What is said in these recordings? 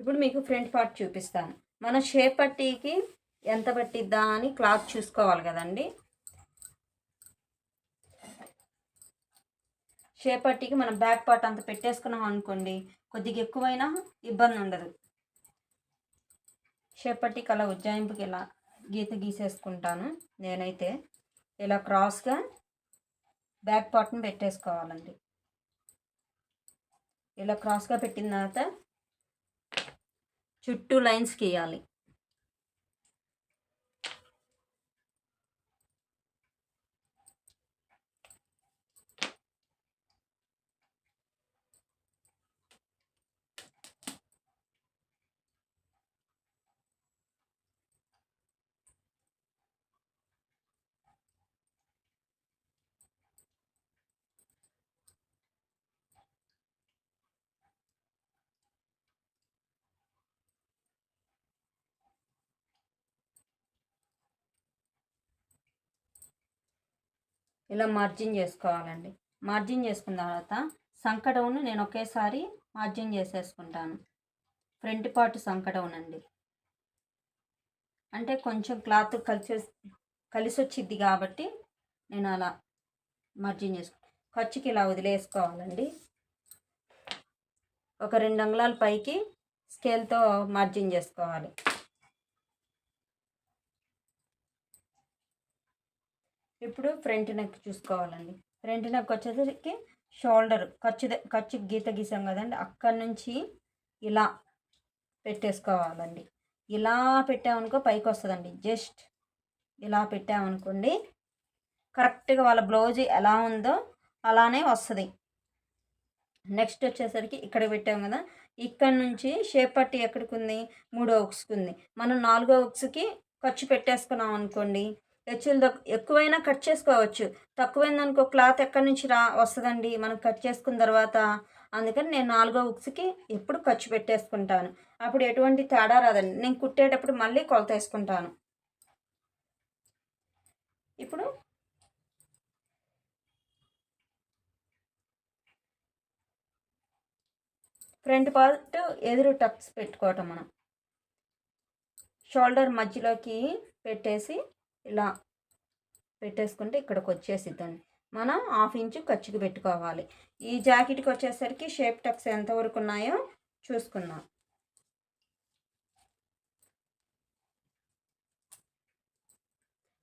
ఇప్పుడు మీకు front part చూపిస్తాను. మన షేప్ పట్టీకి ఎంత పట్టిద్దా అని క్లాత్ చూసుకోవాలి కదండి. షేప్ పట్టీకి మనం బ్యాక్ పార్ట్ అంత పెట్టేసుకున్నాం అనుకోండి కొద్దిగా ఎక్కువైనా ఇబ్బంది ఉండదు. షేప్ పట్టీకి అలా ఉజ్జాయింపుకి ఇలా గీత గీసేసుకుంటాను నేనైతే. ఇలా క్రాస్గా బ్యాక్ పార్ట్ని పెట్టేసుకోవాలండి. ఇలా క్రాస్గా పెట్టిన తర్వాత చుట్టూ లైన్స్ గీయాలి ఇలా మార్జిన్ చేసుకోవాలండి. మార్జిన్ చేసుకున్న తర్వాత సంకటవును నేను ఒకేసారి మార్జిన్ చేసేసుకుంటాను. ఫ్రంట్ పార్ట్ సంకటవును అండి అంటే కొంచెం క్లాత్ కలిసి కలిసి వచ్చింది కాబట్టి నేను అలా మార్జిన్ చేసుకుంటాను ఖర్చుకి ఇలా వదిలేసుకోవాలండి. ఒక రెండు అంగుళాల పైకి స్కేల్తో మార్జిన్ చేసుకోవాలి. ఇప్పుడు ఫ్రంట్ నెక్ చూసుకోవాలండి. ఫ్రంట్ నెక్ వచ్చేసరికి షోల్డర్ ఖర్చు ద- ఖర్చు గీత గీసాం కదండి అక్కడి నుంచి ఇలా పెట్టేసుకోవాలండి. ఇలా పెట్టామనుకో పైకి వస్తుందండి జస్ట్ ఇలా పెట్టామనుకోండి కరెక్ట్గా వాళ్ళ బ్లౌజ్ ఎలా ఉందో అలానే వస్తుంది. నెక్స్ట్ వచ్చేసరికి ఇక్కడ పెట్టాం కదా ఇక్కడ నుంచి షేప్ పట్టి ఎక్కడికి ఉంది? మూడో ఉక్స్కి ఉంది. మనం నాలుగో ఉక్స్కి ఖర్చు పెట్టేసుకున్నాం అనుకోండి హెచ్చులు ఎక్కువైనా కట్ చేసుకోవచ్చు. తక్కువైందనుకో క్లాత్ ఎక్కడి నుంచి రా వస్తుందండి. మనం కట్ చేసుకున్న తర్వాత అందుకని నేను నాలుగో ఉక్స్కి ఎప్పుడు ఖర్చు పెట్టేసుకుంటాను. అప్పుడు ఎటువంటి తేడా రాదండి. నేను కుట్టేటప్పుడు మళ్ళీ కొలత వేసుకుంటాను. ఇప్పుడు ఫ్రంట్ పార్ట్ ఎదురు టక్స్ పెట్టుకోవటం మనం. షోల్డర్ మధ్యలోకి పెట్టేసి ఇలా పెట్టేసుకుంటే ఇక్కడికి వచ్చేసిద్దండి మనం హాఫ్ ఇంచు ఖర్చుకు పెట్టుకోవాలి. ఈ జాకెట్కి వచ్చేసరికి షేప్ టక్స్ ఎంతవరకు ఉన్నాయో చూసుకుందాం.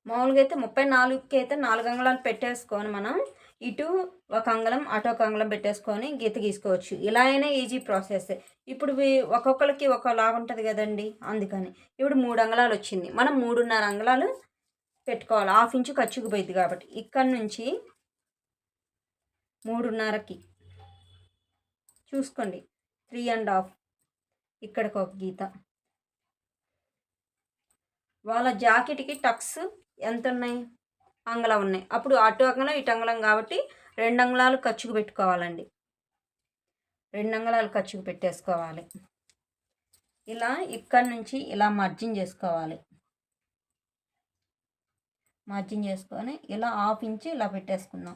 మామూలుగా అయితే ముప్పై నాలుగుకి అయితే నాలుగు అంగుళాలు పెట్టేసుకొని మనం ఇటు ఒక అంగుళం అటు ఒక అంగుళం పెట్టేసుకొని గీత గీసుకోవచ్చు. ఇలా అయినా ఈజీ ప్రాసెస్. ఇప్పుడు ఒక్కొక్కరికి ఒకలాగా ఉంటుంది కదండి అందుకని. ఇప్పుడు మూడు అంగుళాలు వచ్చింది మనం మూడున్నర అంగుళాలు పెట్టుకోవాలి. హాఫ్ ఇంచు ఖర్చుకు పోయింది కాబట్టి. ఇక్కడ నుంచి మూడున్నరకి చూసుకోండి. Three and half. ఇక్కడికి ఒక గీత. వాళ్ళ జాకెట్కి టక్స్ ఎంత ఉన్నాయి అంగళం ఉన్నాయి. అప్పుడు అటు అంగళం ఇటు అంగళం కాబట్టి రెండు అంగళాలు ఖర్చుకు పెట్టుకోవాలండి. రెండు అంగళాలు ఖర్చుకు పెట్టేసుకోవాలి. ఇలా ఇక్కడి నుంచి ఇలా మర్జిన్ చేసుకోవాలి. మార్జిన్ చేసుకొని ఇలా హాఫ్ ఇంచ్ ఇలా పెట్టేసుకుందాం.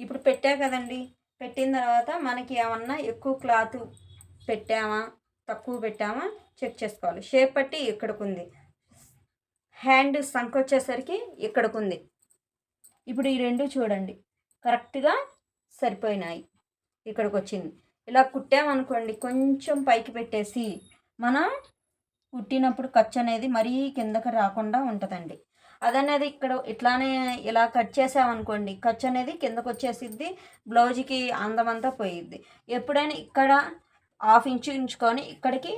ఇప్పుడు పెట్టా కదండి పెట్టిన తర్వాత మనకి ఏమన్నా ఎక్కువ క్లాత్ పెట్టామా తక్కువ పెట్టామా చెక్ చేసుకోవాలి. షేప్ బట్టి ఇక్కడికి ఉంది హ్యాండ్ సంఖ వచ్చేసరికి ఇక్కడికి ఉంది ఇప్పుడు ఈ రెండు చూడండి కరెక్ట్గా సరిపోయినాయి ఇక్కడికి వచ్చింది ఇలా కుట్టామనుకోండి కొంచెం పైకి పెట్టేసి మనం కుట్టినప్పుడు ఖర్చు అనేది మరీ కిందకి రాకుండా ఉంటుందండి. అదనేది ఇక్కడ ఇట్లానే ఇలా కట్ చేసామనుకోండి ఖర్చు అనేది కిందకు వచ్చేసిద్ది బ్లౌజ్కి అందమంతా పోయిద్ది. ఎప్పుడైనా ఇక్కడ హాఫ్ ఇంచు ఉంచుకొని ఇక్కడికి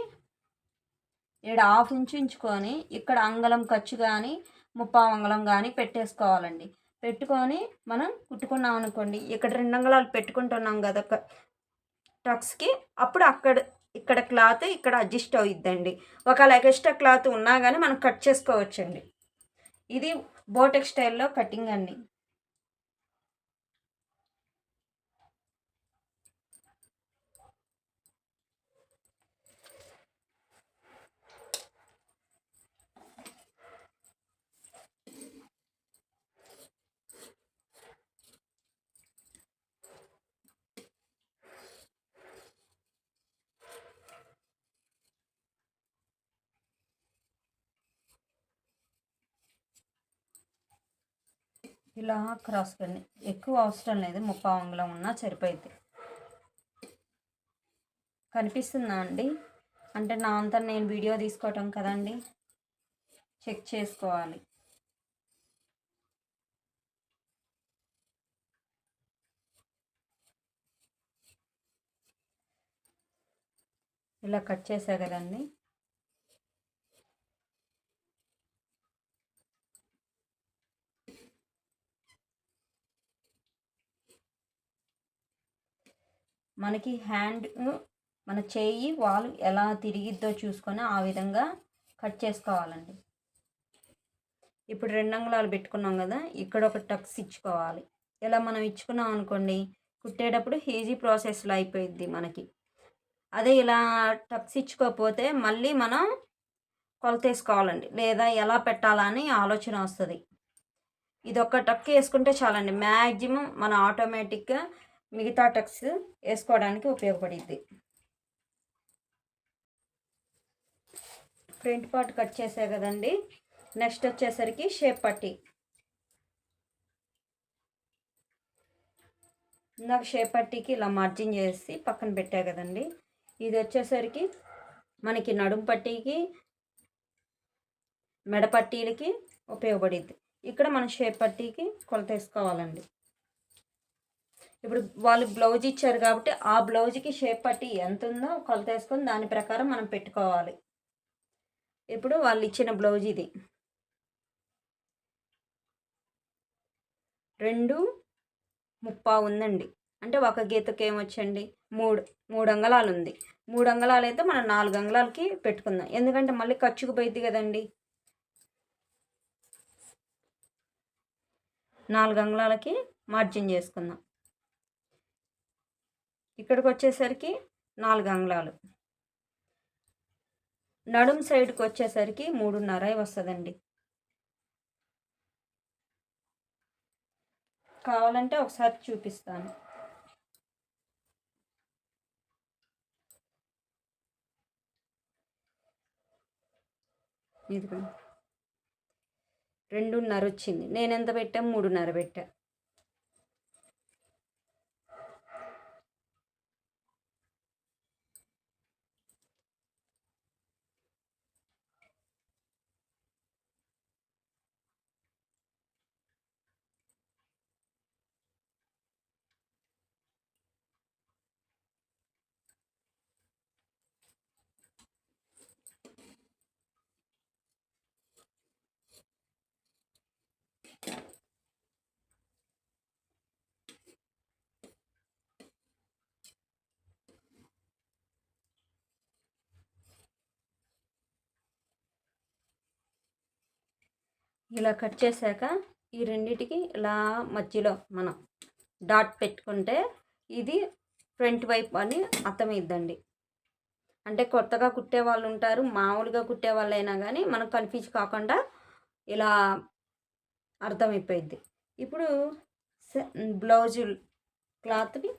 ఇక్కడ హాఫ్ ఇంచు ఉంచుకొని ఇక్కడ అంగళం ఖర్చు కానీ ముప్పావు అంగళం కానీ పెట్టేసుకోవాలండి. పెట్టుకొని మనం కుట్టుకున్నాం అనుకోండి ఇక్కడ రెండు అంగళాలు పెట్టుకుంటున్నాం కదా టక్స్కి అప్పుడు అక్కడ ఇక్కడ క్లాత్ ఇక్కడ అడ్జస్ట్ అవుద్దండి ఒకవేళ ఎక్స్ట్రా క్లాత్ ఉన్నా కానీ మనం కట్ చేసుకోవచ్చండి. ఇది బోటెక్ స్టైల్లో కటింగ్ అండి. ఇలా క్రాస్ కని ఎక్కువ అవసరం లేదు. ముప్పావు అంగుళం ఉన్నా సరిపోయింది కనిపిస్తుందా అండి? అంటే నా అంతా నేను వీడియో తీసుకోవటం కదండి? చెక్ చేసుకోవాలి. ఇలా కట్ చేసా కదండి? మనకి హ్యాండ్ మన చేయి వాళ్ళు ఎలా తిరిగిద్దో చూసుకొని ఆ విధంగా కట్ చేసుకోవాలండి. ఇప్పుడు రెండు అంగుళాలు పెట్టుకున్నాం కదా ఇక్కడ ఒక టక్స్ ఇచ్చుకోవాలి. ఇలా మనం ఇచ్చుకున్నాం అనుకోండి కుట్టేటప్పుడు ఈజీ ప్రాసెస్లో అయిపోయింది మనకి. అదే ఇలా టక్స్ ఇచ్చుకోకపోతే మళ్ళీ మనం కొలతేసుకోవాలండి. లేదా ఎలా పెట్టాలని ఆలోచన వస్తుంది. ఇది ఒక టక్ వేసుకుంటే చాలండి. మ్యాక్సిమం మన ఆటోమేటిక్గా మిగతా టక్స్ వేసుకోవడానికి ఉపయోగపడుద్ది. ఫ్రంట్ పార్ట్ కట్ చేసా కదండి. నెక్స్ట్ వచ్చేసరికి షేప్ పట్టి. ఇందాక షేప్ పట్టీకి ఇలా మార్జిన్ చేసి పక్కన పెట్టా కదండి. ఇది వచ్చేసరికి మనకి నడుం పట్టీకి మెడ పట్టీలకి ఉపయోగపడిద్ది. ఇక్కడ మన షేప్ పట్టీకి కొలత వేసుకోవాలండి. ఇప్పుడు వాళ్ళు బ్లౌజ్ ఇచ్చారు కాబట్టి ఆ బ్లౌజ్కి షేప్ పట్టి ఎంత ఉందో కొలత వేసుకొని దాని ప్రకారం మనం పెట్టుకోవాలి. ఇప్పుడు వాళ్ళు ఇచ్చిన బ్లౌజ్ ఇది. రెండు ముప్పా ఉందండి. అంటే ఒక గీతకి ఏమొచ్చండి? మూడు మూడు అంగళాలు ఉంది. మూడు అంగళాలు అయితే మనం నాలుగు అంగళాలకి పెట్టుకుందాం. ఎందుకంటే మళ్ళీ ఖర్చుకు పోయింది కదండి. నాలుగు అంగళాలకి మార్జిన్ చేసుకుందాం. ఇక్కడికి వచ్చేసరికి నాలుగు అంగుళాలు. నడుం సైడ్కి వచ్చేసరికి మూడున్నర వస్తుందండి. కావాలంటే ఒకసారి చూపిస్తాను. ఇదిగో రెండున్నర వచ్చింది. నేను ఎంత పెట్టా? మూడున్నర పెట్టా. ఇలా కట్ చేశాక ఈ రెండిటికి ఇలా మధ్యలో మనం డాట్ పెట్టుకుంటే ఇది ఫ్రంట్ వైపు అని అర్థమైద్దండి. అంటే కొత్తగా కుట్టే వాళ్ళు ఉంటారు మామూలుగా కుట్టే వాళ్ళు అయినా కానీ మనకు కన్ఫ్యూజ్ కాకుండా ఇలా అర్థమైపోయింది ఇప్పుడు బ్లౌజు క్లాత్ని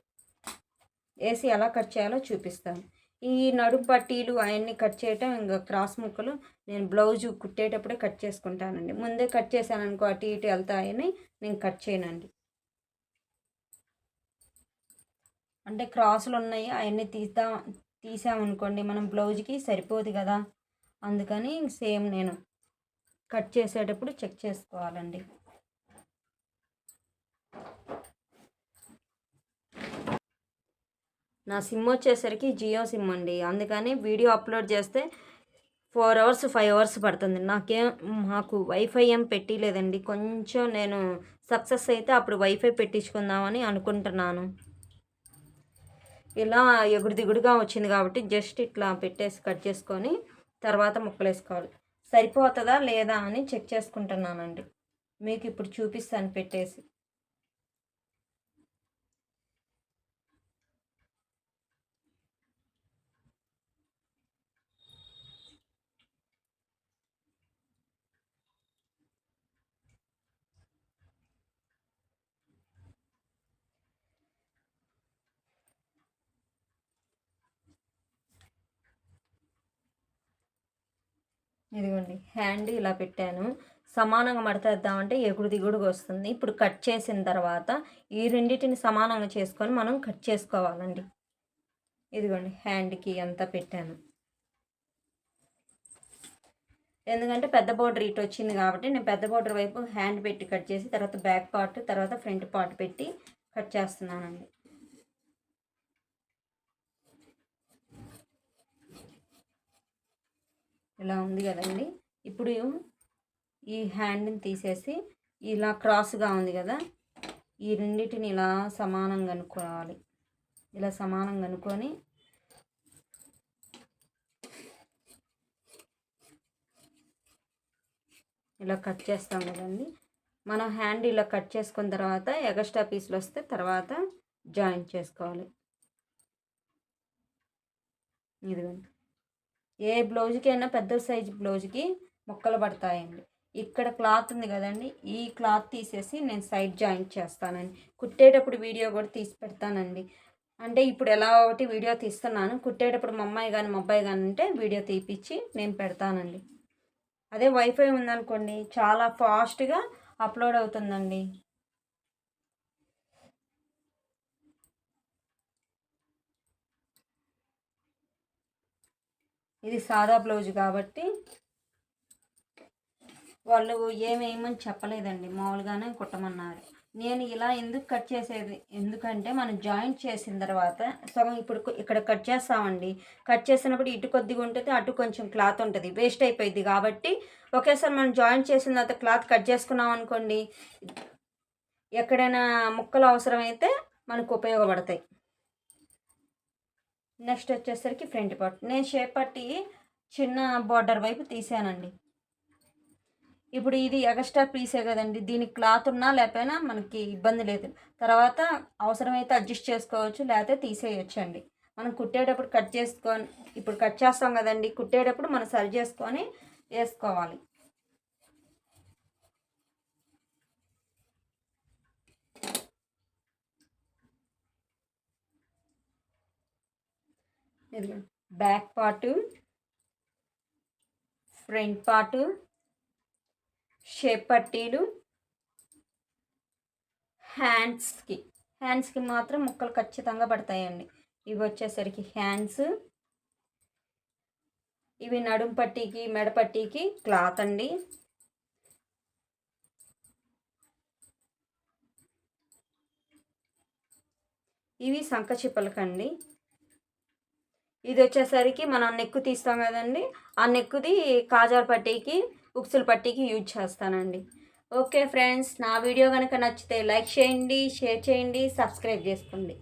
వేసి ఎలా కట్ చేయాలో చూపిస్తాను. ఈ నడు పట్టీలు అవన్నీ కట్ చేయటం ఇంకా క్రాస్ ముక్కలు నేను బ్లౌజ్ కుట్టేటప్పుడే కట్ చేసుకుంటానండి. ముందే కట్ చేశాను అనుకో అటు ఇటు వెళ్తాయని నేను కట్ చేయనండి. అంటే క్రాసులు ఉన్నాయి అవన్నీ తీస్తా తీసామనుకోండి మనం బ్లౌజ్కి సరిపోదు కదా. అందుకని సేమ్ నేను కట్ చేసేటప్పుడు చెక్ చేసుకోవాలండి. నా సిమ్ వచ్చేసరికి జియో సిమ్ అండి. అందుకని వీడియో అప్లోడ్ చేస్తే ఫోర్ అవర్స్ ఫైవ్ అవర్స్ పడుతుంది. నాకేం మాకు వైఫై ఏం పెట్టలేదండి. కొంచెం నేను సక్సెస్ అయితే అప్పుడు వైఫై పెట్టించుకుందామని అనుకుంటున్నాను. ఇలా ఎగుడు దిగుడుగా వచ్చింది కాబట్టి జస్ట్ ఇట్లా పెట్టేసి కట్ చేసుకొని తర్వాత ముక్కలేసుకోవాలి. సరిపోతుందా లేదా అని చెక్ చేసుకుంటున్నానండి. మీకు ఇప్పుడు చూపిస్తాను పెట్టేసి. ఇదిగోండి హ్యాండ్ ఇలా పెట్టాను. సమానంగా మడతేద్దామంటే ఎగుడు దిగుడుగా వస్తుంది. ఇప్పుడు కట్ చేసిన తర్వాత ఈ రెండింటిని సమానంగా చేసుకొని మనం కట్ చేసుకోవాలండి. ఇదిగోండి హ్యాండ్కి అంతా పెట్టాను. ఎందుకంటే పెద్ద బోర్డర్ ఇటు వచ్చింది కాబట్టి నేను పెద్ద బోర్డర్ వైపు హ్యాండ్ పెట్టి కట్ చేసి తర్వాత బ్యాక్ పార్ట్ తర్వాత ఫ్రంట్ పార్ట్ పెట్టి కట్ చేస్తున్నానండి. ఇలా ఉంది కదండి. ఇప్పుడు ఈ హ్యాండ్ని తీసేసి ఇలా క్రాస్గా ఉంది కదా ఈ రెండింటిని ఇలా సమానంగా అనుకోవాలి ఇలా సమానంగా అనుకొని ఇలా కట్ చేస్తాం కదండి. మనం హ్యాండ్ ఇలా కట్ చేసుకున్న తర్వాత ఎగస్ట్రా పీసులు వస్తే తర్వాత జాయింట్ చేసుకోవాలి. ఇదిగోండి. ఏ బ్లౌజ్కి అయినా పెద్ద సైజు బ్లౌజ్కి మొక్కలు పడతాయండి. ఇక్కడ క్లాత్ ఉంది కదండి ఈ క్లాత్ తీసేసి నేను సైడ్ జాయింట్ చేస్తానండి. కుట్టేటప్పుడు వీడియో కూడా తీసి పెడతానండి. అంటే ఇప్పుడు ఎలా ఒకటి వీడియో తీస్తున్నాను కుట్టేటప్పుడు మా అమ్మాయి కానీ మా అబ్బాయి కానీ ఉంటే వీడియో తీపిచ్చి నేను పెడతానండి. అదే వైఫై ఉందనుకోండి చాలా ఫాస్ట్గా అప్లోడ్ అవుతుందండి. ఇది సాదా బ్లౌజ్ కాబట్టి వాళ్ళు ఏమేమని చెప్పలేదండి మామూలుగానే కుట్టమన్నారు. నేను ఇలా ఎందుకు కట్ చేసేది? ఎందుకంటే మనం జాయింట్ చేసిన తర్వాత సగం ఇప్పుడు ఇక్కడ కట్ చేస్తామండి. కట్ చేసినప్పుడు ఇటు కొద్దిగా ఉంటుంది అటు కొంచెం క్లాత్ ఉంటుంది వేస్ట్ అయిపోయింది కాబట్టి ఒకేసారి మనం జాయింట్ చేసిన తర్వాత క్లాత్ కట్ చేసుకున్నాం అనుకోండి ఎక్కడైనా ముక్కలు అవసరమైతే మనకు ఉపయోగపడతాయి. నెక్స్ట్ వచ్చేసరికి ఫ్రంట్ పార్ట్. నేను షేప్ పట్టి చిన్న బార్డర్ వైపు తీసానండి. ఇప్పుడు ఇది ఎగస్ట్రా పీసే కదండి. దీనికి క్లాత్ ఉన్నా లేకపోయినా మనకి ఇబ్బంది లేదు. తర్వాత అవసరమైతే అడ్జస్ట్ చేసుకోవచ్చు లేకపోతే తీసేయచ్చు అండి మనం కుట్టేటప్పుడు కట్ చేసుకొని ఇప్పుడు కట్ చేస్తాం కదండి. కుట్టేటప్పుడు మనం సరి చేసుకొని వేసుకోవాలి. Back part front part shape పట్టీలు హ్యాండ్స్కి హ్యాండ్స్కి మాత్రం ముక్కలు ఖచ్చితంగా పడతాయండి. ఇవి వచ్చేసరికి హ్యాండ్స్ ఇవి నడుం పట్టీకి మెడ పట్టీకి క్లాత్ అండి. ఇవి సంకచిప్పలకండి ఇది వచ్చేసరికి మనం నెక్కు తీస్తాం కదండి. ఆ నెక్కుది కాజాల పట్టీకి ఉక్సుల పట్టీకి యూజ్ చేస్తానండి. ఓకే ఫ్రెండ్స్ నా వీడియో కనుక నచ్చితే లైక్ చేయండి షేర్ చేయండి సబ్స్క్రైబ్ చేసుకోండి.